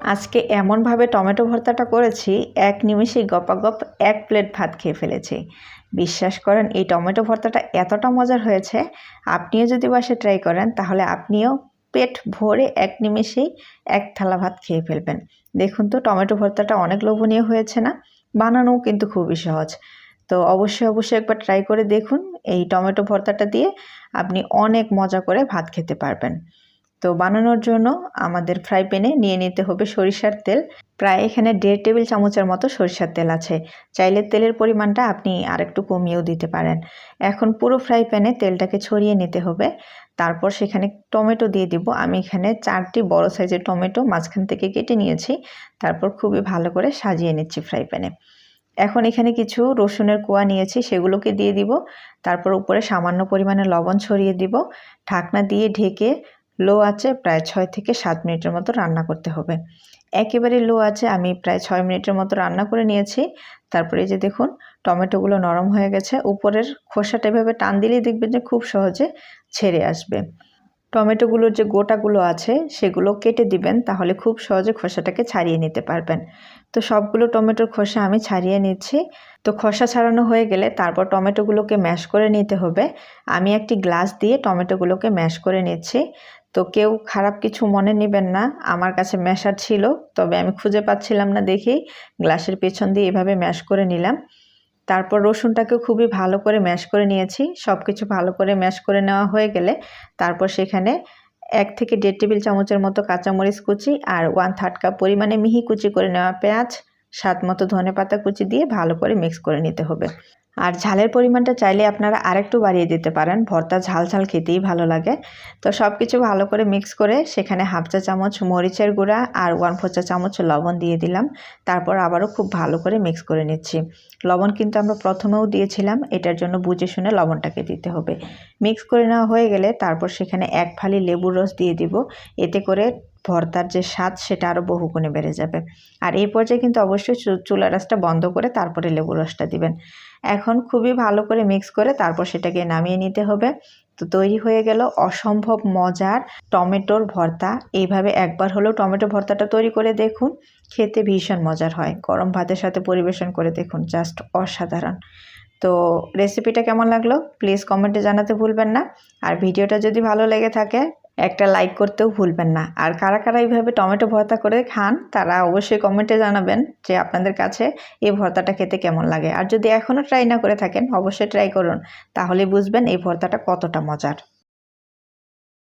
আজকে এমনভাবে টমেটো ভর্তাটা করেছি, এক নিমেষেই গপাগপ এক প্লেট ভাত খেয়ে ফেলেছি। বিশ্বাস করেন, এই টমেটো ভর্তাটা এতটা মজার হয়েছে, আপনিও যদি বাসে ট্রাই করেন, তাহলে আপনিও পেট ভরে এক নিমেষেই এক থালা ভাত খেয়ে ফেলবেন। দেখুন তো, টমেটো ভর্তাটা অনেক লোভনীয় হয়েছে না? বানানোও কিন্তু খুবই সহজ। তো অবশ্যই অবশ্যই একবার ট্রাই করে দেখুন, এই টমেটো ভর্তাটা দিয়ে আপনি অনেক মজা করে ভাত খেতে পারবেন। তো বানানোর জন্য আমাদের ফ্রাই প্যানে নিয়ে নিতে হবে সরিষার তেল। প্রায় এখানে দেড় টেবিল চামচের মতো সরিষার তেল আছে। চাইলে তেলের পরিমাণটা আপনি আরেকটু কমিয়েও দিতে পারেন। এখন পুরো ফ্রাই প্যানে তেলটাকে ছড়িয়ে নিতে হবে। তারপর সেখানে টমেটো দিয়ে দিব। আমি এখানে চারটি বড় সাইজের টমেটো মাঝখান থেকে কেটে নিয়েছি। তারপর খুবই ভালো করে সাজিয়ে নিচ্ছি ফ্রাই প্যানে এখন এখানে কিছু রসুনের কোয়া নিয়েছি, সেগুলোকে দিয়ে দিব। তারপর উপরে সামান্য পরিমাণে লবণ ছড়িয়ে দিব। ঢাকনা দিয়ে ঢেকে লো আছে, প্রায় ছয় থেকে সাত মিনিটের মতো রান্না করতে হবে। একেবারে লো আছে, আমি প্রায় ছয় মিনিটের মতো রান্না করে নিয়েছি। তারপরে যে দেখুন, টমেটোগুলো নরম হয়ে গেছে। উপরের খোসাটা এভাবে টান দিলেই দেখবেন যে খুব সহজে ছেড়ে আসবে। টমেটোগুলোর যে গোটাগুলো আছে, সেগুলো কেটে দিবেন, তাহলে খুব সহজে খোসাটাকে ছাড়িয়ে নিতে পারবেন। তো সবগুলো টমেটোর খোসা আমি ছাড়িয়ে নিচ্ছি। তো খোসা ছাড়ানো হয়ে গেলে তারপর টমেটোগুলোকে ম্যাশ করে নিতে হবে। আমি একটি গ্লাস দিয়ে টমেটোগুলোকে ম্যাশ করে নিচ্ছি। তো কেউ খারাপ কিছু মনে নেবেন না, আমার কাছে ম্যাশার ছিল, তবে আমি খুঁজে পাচ্ছিলাম না দেখেই গ্লাসের পেছন দিয়ে এভাবে ম্যাশ করে নিলাম। তারপর রসুনটাকে খুবই ভালো করে ম্যাশ করে নিয়েছি সব কিছু ভালো করে ম্যাশ করে নেওয়া হয়ে গেলে তারপর সেখানে এক থেকে দেড় টেবিল চামচের মতো কাঁচামরিচ কুচি আর ওয়ান থার্ড কাপ পরিমাণে মিহি কুচি করে নেওয়া পেঁয়াজ, স্বাদ মতো ধনে পাতা কুচি দিয়ে ভালো করে মিক্স করে নিতে হবে। আর ঝালের পরিমাণটা চাইলে আপনারা আরেকটু বাড়িয়ে দিতে পারেন। ভর্তা ঝাল ঝাল খেতেই ভালো লাগে। তো সব কিছু ভালো করে মিক্স করে সেখানে হাফ চা চামচ মরিচের গুঁড়া আর ওয়ান ফোর চা চামচ লবণ দিয়ে দিলাম। তারপর আবারও খুব ভালো করে মিক্স করে নিচ্ছি। লবণ কিন্তু আমরা প্রথমেও দিয়েছিলাম। এটার জন্য বুঝে শুনে লবণটাকে দিতে হবে। মিক্স করে নেওয়া হয়ে গেলে তারপর সেখানে এক ফালি লেবুর রস দিয়ে দিব। এতে করে ভর্তার যে স্বাদ সেটা আরও বহুগুণে বেড়ে যাবে। আর এই পর্যায়ে কিন্তু অবশ্যই চুলা রাসটা বন্ধ করে তারপরে লেবু রসটা দিবেন। এখন খুবই ভালো করে মিক্স করে তারপর সেটাকে নামিয়ে নিতে হবে। তো তৈরি হয়ে গেল অসম্ভব মজার টমেটোর ভর্তা। এইভাবে একবার হলেও টমেটো ভর্তাটা তৈরি করে দেখুন, খেতে ভীষণ মজার হয়। গরম ভাতের সাথে পরিবেশন করে দেখুন জাস্ট অসাধারণ। তো রেসিপিটা কেমন লাগল? প্লিজ কমেন্টে জানাতে ভুলবেন না। আর ভিডিওটা যদি ভালো লেগে থাকে একটা লাইক করতেও ভুলবেন না। আর কারা কারা এইভাবে টমেটো ভর্তা করে খান, তারা অবশ্যই কমেন্টে জানাবেন যে আপনাদের কাছে এই ভর্তাটা খেতে কেমন লাগে। আর যদি এখনও ট্রাই না করে থাকেন, অবশ্যই ট্রাই করুন, তাহলে বুঝবেন এই ভর্তাটা কতটা মজার।